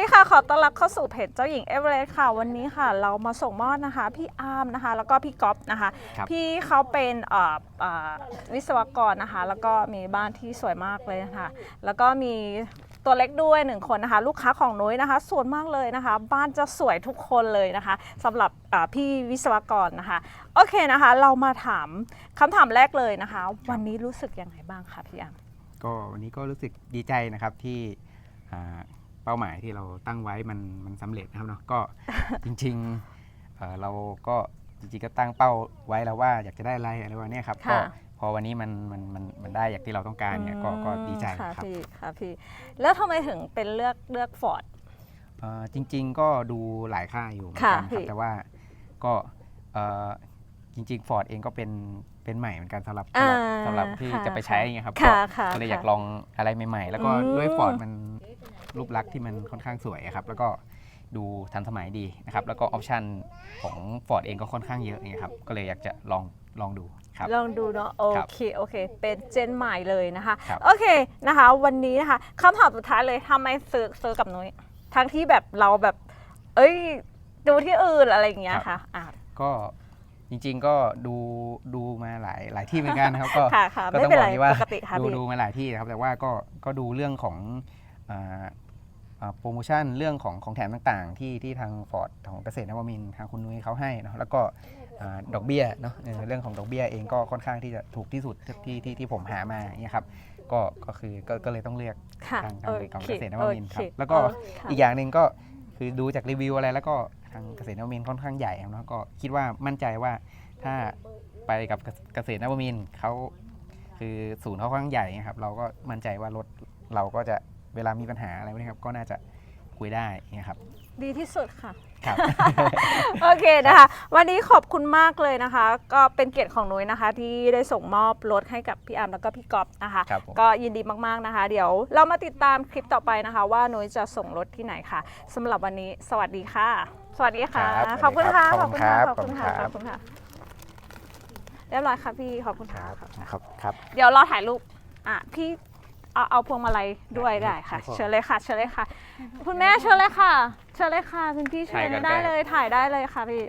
ดีค่ะ ขอต้อนรับเข้าสู่เพจเจ้าหญิงเอเวอเรสต์ค่ะ วันนี้ค่ะ เรามาส่งมอบนะคะ พี่อาร์มนะคะ แล้วก็พี่ก๊อฟนะคะ ครับ พี่เขาเป็นเอ่อเอ่อวิศวกรนะคะ แล้วก็มีบ้านที่สวยมากเลยนะคะ แล้วก็มีตัวเล็กด้วยหนึ่งคนนะคะ ลูกค้าของนุ้ยนะคะส่วนมากเลยนะคะ บ้านจะสวยทุกคนเลยนะคะสำหรับอ่าพี่วิศวกรนะคะ โอเคนะคะ เรามาถามคำถามแรกเลยนะคะ วันนี้รู้สึกยังไงบ้างคะพี่อาร์ม ก็วันนี้ก็รู้สึกดีใจนะครับที่อ่า เป้าหมายที่เราตั้งไว้มันมันสำเร็จนะครับเนาะก็จริงๆเอ่อเราก็จริงๆก็ตั้งเป้าไว้แล้วว่าอยากจะได้อะไรอะไรวันนี้ครับก็ค่ะ พอวันนี้มันมันมันมันได้อย่างที่เราต้องการเนี่ยก็ก็ดีใจค่ะครับ พี่ค่ะพี่แล้วทำไมถึงเป็นเลือกเลือกฟอร์ด เอ่อจริงๆก็ดูหลายค่ายอยู่เหมือนค่ะกันคพี่รับแต่ว่าก็เอ่อจริงๆ Ford เองก็เป็นเป็นใหม่เหมือนกันสำหรับสำหรับอ่าสำหรับที่ค่ะจะไปใช้อย่างเงี้ยครับค่ะก็ค่ะก็เลยอยากค่ะลองอะไรใหม่ ๆ แล้วก็อืมด้วย Ford มัน รูปลักษณ์ที่มันค่อนข้างสวยอะครับแล้วก็ดูทันสมัยดีนะครับ แล้วก็ออปชันของ Ford เองก็ค่อนข้างเยอะอย่างเงี้ยครับ ก็เลยอยากจะลองลองดูครับ ลองดูเนาะโอครับเคโอเค เป็นเจนใหม่เลยนะคะครับโอเคนะคะ วันนี้นะคะคำถามสุดท้ายเลยทำไมซื้อซื้อกับนุ้ยทั้งที่แบบเราแบบ เอ้ย ดูที่อื่นอะไรอย่างเงี้ยค่ะอะก็จริงๆก็ดูดูมาหลายหลายที่เหมือนกันนะครับ ก็ค่ะค่ะก็ไม่ต้องเป็นบไรอกนี้ว่าปกติค่ะดูพี่ดูมาหลายที่นะครับ แต่ว่าก็ก็ดูเรื่องของอ่าอ่า โปรโมชั่นเรื่องของของแถมต่างๆ ที่ที่ทางฟอร์ดของเกษตรนวมินทร์ทางคุณนุ้ยเขาให้เนาะแล้วก็อ่าดอกเบี้ยเนาะเออเรื่องของดอกเบี้ยเองก็ค่อนข้างที่จะถูกที่สุดที่ที่ที่ผมหามาเนี่ยครับก็ก็คือก็ก็เลยต้องเลือกค่ะทางโอทางของเคเกษตรนวมินทร์ครับโอเคแล้วก็โเคอีกอย่างหนึ่งก็คือดูจากรีวิวอะไรแล้วก็ทางเกษตรนวมินทร์ค่อนข้างใหญ่ครับเนาะก็คิดว่ามั่นใจว่าถ้าไปกับเกษตรนวมินทร์เขาคือศูนย์เขาค่อนข้างใหญ่นะครับเราก็มั่นใจว่ารถเราก็จะ เวลามีปัญหาอะไรพวกนี้ครับก็น่าจะคุยได้นะครับ ดีที่สุดค่ะ ครับ โอเคนะคะ วันนี้ขอบคุณมากเลยนะคะ ก็เป็นเกียรติของนุ้ยนะคะ ที่ได้ส่งมอบรถให้กับพี่อาร์มแล้วก็พี่ก๊อฟนะคะ ครับผม ก็ยินดีมากๆนะคะ เดี๋ยวเรามาติดตามคลิปต่อไปนะคะ ว่านุ้ยจะส่งรถที่ไหนค่ะสำหรับวันนี้สวัสดีค่ะ สวัสดีค่ะ ครับขอบคุณค่ะขอบคุณครับขอบคุณค่ะขขออบบคุคุณณครัค่ะบเรียบร้อยค่ะพี่ขอบคุณค่ะ ครับครับ เดี๋ยวรอถ่ายรูปอะพี่ เอาเอาพวงมาลัยด้วยได้ค่ะ ครับเชิญเลยค่ะ เชิญเลยค่ะ คุณแม่เชิญเลยค่ะ เชิญเลยค่ะคุณพี่เชิถ่ายญกันได้ได้เลยถ่ายได้เลยค่ะพี่